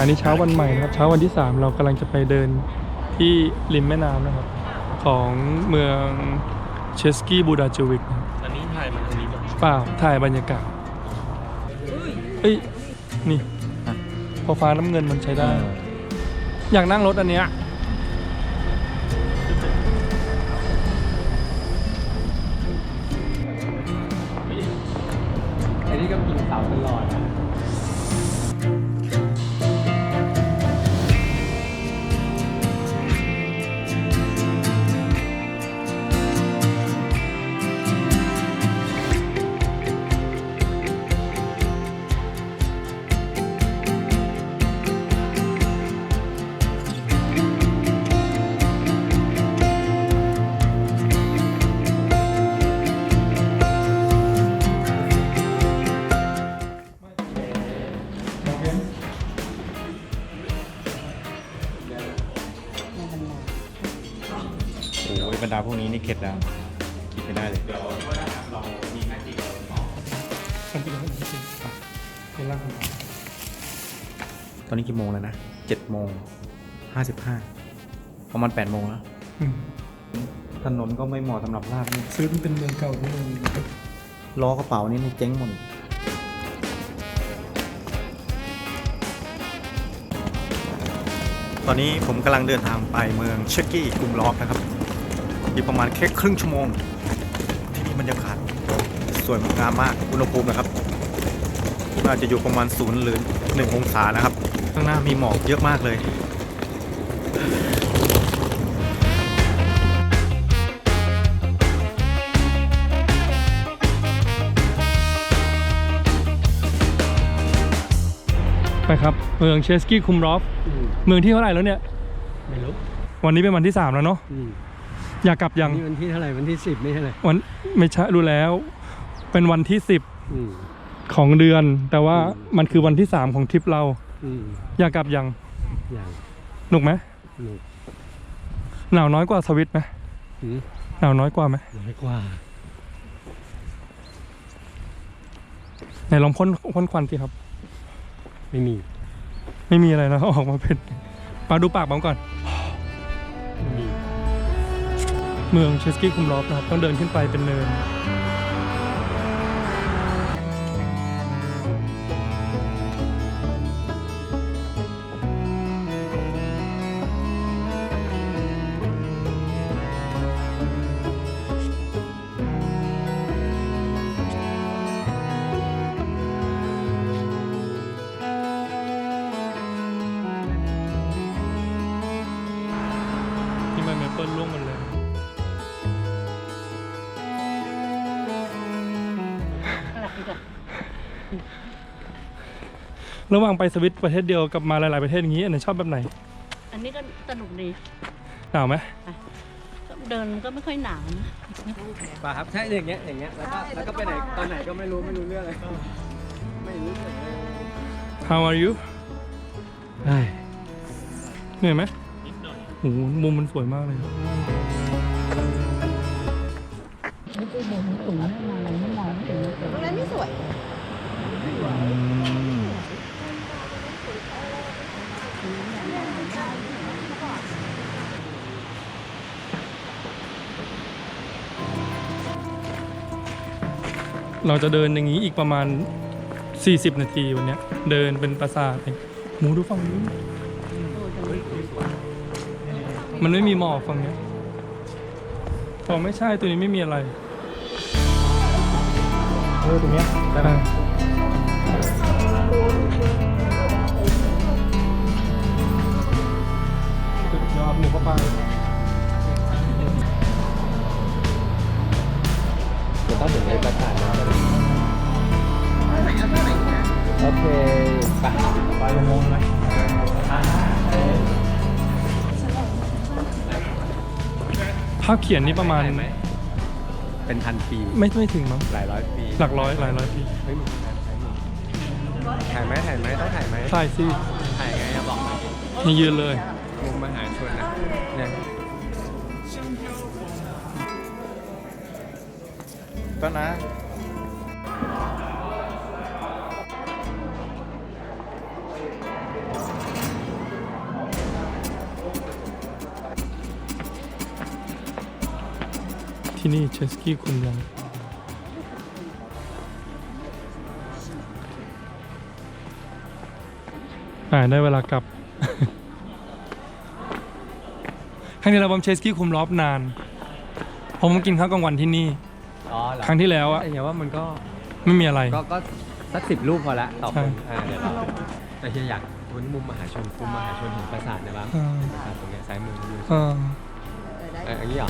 อ่าอันนี้เช้าวันใหม่นะครับ เช้าวันที่ 3 เรากำลังจะไปเดินที่ริมแม่น้ำนะครับ ของเมืองเชสกี้บูดาเจวิกนะครับอันนี้ถ่ายมาทางนี้ป่ะเปล่าถ่ายบรรยากาศเอ้ย นี่ พอฟ้าน้ำเงินมันใช้ได้ อยากนั่งรถอันเนี้ย บรรดาพวกนี้นี่เข็ดแล้วกินไม่ได้เลยมันเป็นอะไรที่จริงเป็นร่างของเราตอนนี้กี่โมงแล้วนะเจ็ดโมงห้าสิบห้าประมาณแปดโมงแล้วอืมถนนก็ไม่เหมาะสำหรับลากนี่ซื้อมันเป็นเมืองเก่าที่เมืองล้อกระเป๋านี่นี่เจ๊งหมดตอนนี้ผมกำลังเดินทางไปเมืองเชกกี้กรุงล็อกนะครับ อีกประมาณแค่ครึ่งชั่วโมง ที่นี่บรรยากาศสวยงามมากอุณหภูมินะครับน่าจะอยู่ประมาณศูนย์หรือหนึ่งองศานะครับ ข้างหน้ามีหมอกเยอะมากเลยไปครับเมืองเชสกี้คุมรอฟ เมืองที่เท่าไหร่แล้วเนี่ย ไม่รู้ วันนี้เป็นวันที่ 3 แล้วเนาะ อืมอยากกลับยังนี่วันที่เท่าไหร่วันที่สิบไม่ใช่เลยวันไม่ใช่รู้แล้ว เป็นวันที่อืม10ของเดือน แต่ว่าอืม มันคือวันที่3ของทริปเรา อืมอยากกลับยังอย่างหนุกไหมหนุกหนาวน้อยกว่าสวิตไหมอืมหนาวน้อยกว่าไหมน้อยกว่าไหนลองพ่นพ่นควันสิครับ ไม่มีไม่มีอะไรนะออกมาเป็นมาดูปากผมก่อน เมืองเชสกี้คุมลอฟนะครับ ต้องเดินขึ้นไปเป็นเนิน ระหว่างไปสวิตประเทศเดียวกับมาหลาย ๆ ประเทศอย่างนี้ อันไหนชอบแบบไหน อันนี้ก็สนุกดีหนาวไหมก็เดินก็ไม่ค่อยหนาวนะป่าครับใช่อย่างเงี้ยอย่างเงี้ยแล้วก็แล้วก็ไปไหนตอนไหนก็ไม่รู้ไม่รู้เรื่องเลยไม่รู้เรื่องเลย How are you เฮ้ยเหนื่อยไหมโอ้โหมุมมันสวยมากเลยไม่ได้เดินสูงมากมายไม่มองไม่เห็นเลยตรงนั้นไม่สวย เราจะเดินอย่างนี้อีกประมาณ 40 นาทีวันนี้เดินเป็นปราสาทเองหมูดูฝั่งนี้ มันไม่มีหมอกฝั่งนี้พอไม่ใช่ตัวนี้ไม่มีอะไร เออตรงเนี้ยอ่า สุดยอดหมูเข้าไปเดี๋ยวต้องถึงในประกาศแล้วโอเคไปไปลงมงไหมภาพเขียนนี่ประมาณเป็นพันปี ไม่ไม่ถึงมั้งหลายร้อยปี หลักร้อยหลายร้อยปี เฮ้ย ถ่ายไหมถ่ายไหมต้องถ่ายไหมถ่ายสิถ่ายไงบอกหน่อยให้ยืนเลย มุมมหาชนนะเนี่ยก็นนะที่นี่เชสกี้คุมยัง อ่าได้เวลากลับ ครั้งที่แล้วผมเชสกี้คุมรอบนาน ผมมากินข้าวกลางวันที่นี่ อ๋อเหรอครั้งที่แล้วอะแต่อย่างว่ามันก็ไม่มีอะไร ก็ก็สักสิบรูปพอละต่อคนใช่อ่าเดี๋ยวเราแต่เฮียอยากวันมุมมหาชนมุมมหาชนเห็นปราสาทนะบ้างอ่า ปราสาทตรงเนี้ยซ้ายมือดูอ่าเอออย่างนี้เหรอ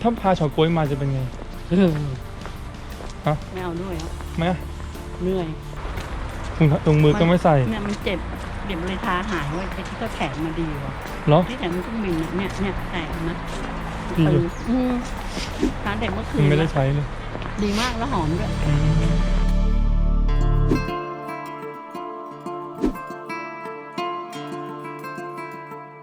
ถ้าพาเฉาก๊วยมาจะเป็นไงไม่เอาด้วยครับไหมเหนื่อยถุงถุงมือก็ไม่ใส่เนี่ยมันเจ็บเดี๋ยวมันเลยทาหายไว้ไปที่ก็แขนมาดีกว่าเหรอ ที่แขนมันก็มินอะเนี่ยเนี่ยแตกนะดีอยู่อืมทาเด็กเมื่อคืมันนไม่ได้ใช้เลย ดีมากแล้วหอมด้วย อืม